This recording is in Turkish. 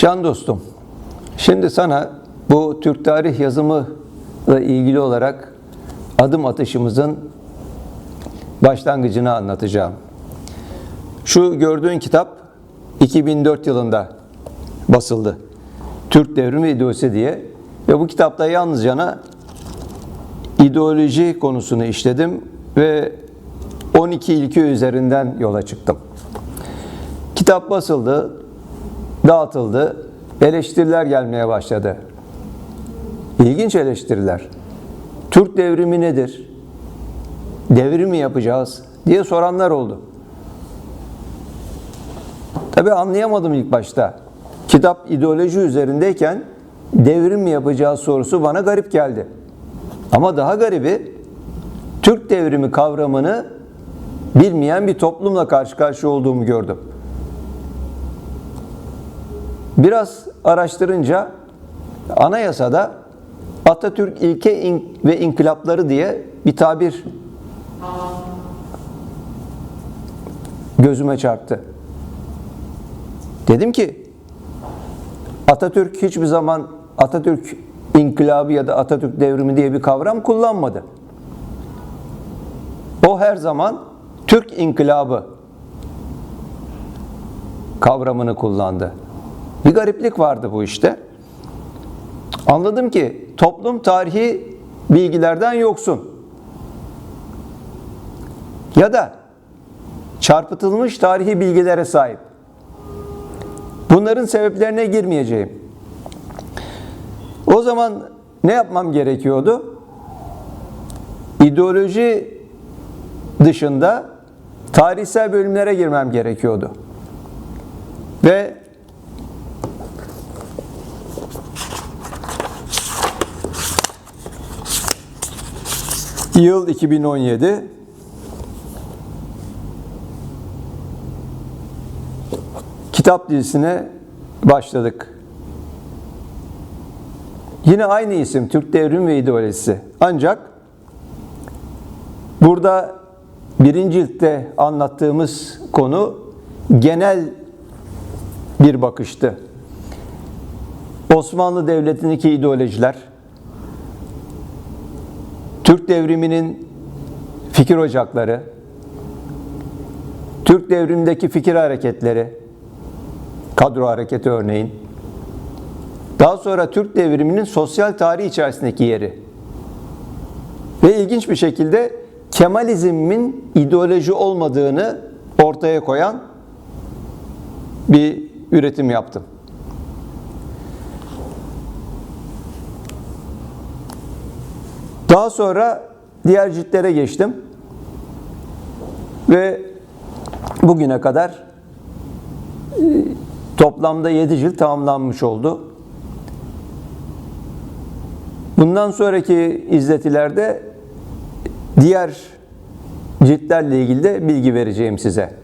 Can dostum, şimdi sana bu Türk tarih yazımı ile ilgili olarak adım atışımızın başlangıcını anlatacağım. Şu gördüğün kitap 2004 yılında basıldı. Türk Devrimi İdeolojisi diye ve bu kitapta yalnızca ideoloji konusunu işledim ve 12 ilke üzerinden yola çıktım. Kitap basıldı, dağıtıldı, eleştiriler gelmeye başladı. İlginç eleştiriler. Türk devrimi nedir? Devrim mi yapacağız diye soranlar oldu. Tabii anlayamadım ilk başta. Kitap ideoloji üzerindeyken devrim mi yapacağız sorusu bana garip geldi. Ama daha garibi Türk devrimi kavramını bilmeyen bir toplumla karşı karşıya olduğumu gördüm. Biraz araştırınca anayasada Atatürk ilke ve inkılapları diye bir tabir gözüme çarptı. Dedim ki Atatürk hiçbir zaman Atatürk inkılabı ya da Atatürk devrimi diye bir kavram kullanmadı. O her zaman Türk inkılabı kavramını kullandı. Bir gariplik vardı bu işte. Anladım ki toplum tarihi bilgilerden yoksun. Ya da çarpıtılmış tarihi bilgilere sahip. Bunların sebeplerine girmeyeceğim. O zaman ne yapmam gerekiyordu? İdeoloji dışında tarihsel bölümlere girmem gerekiyordu. Ve yıl 2017 kitap dizisine başladık. Yine aynı isim Türk Devrim ve İdeolojisi. Ancak burada birinci ciltte anlattığımız konu genel bir bakıştı. Osmanlı Devleti'ndeki ideolojiler, Türk devriminin fikir ocakları, Türk devrimindeki fikir hareketleri, kadro hareketi örneğin, daha sonra Türk devriminin sosyal tarih içerisindeki yeri ve ilginç bir şekilde Kemalizmin ideoloji olmadığını ortaya koyan bir üretim yaptım. Daha sonra diğer ciltlere geçtim. Ve bugüne kadar e, toplamda 7 cilt tamamlanmış oldu. Bundan sonraki izletilerde diğer ciltlerle ilgili de bilgi vereceğim size.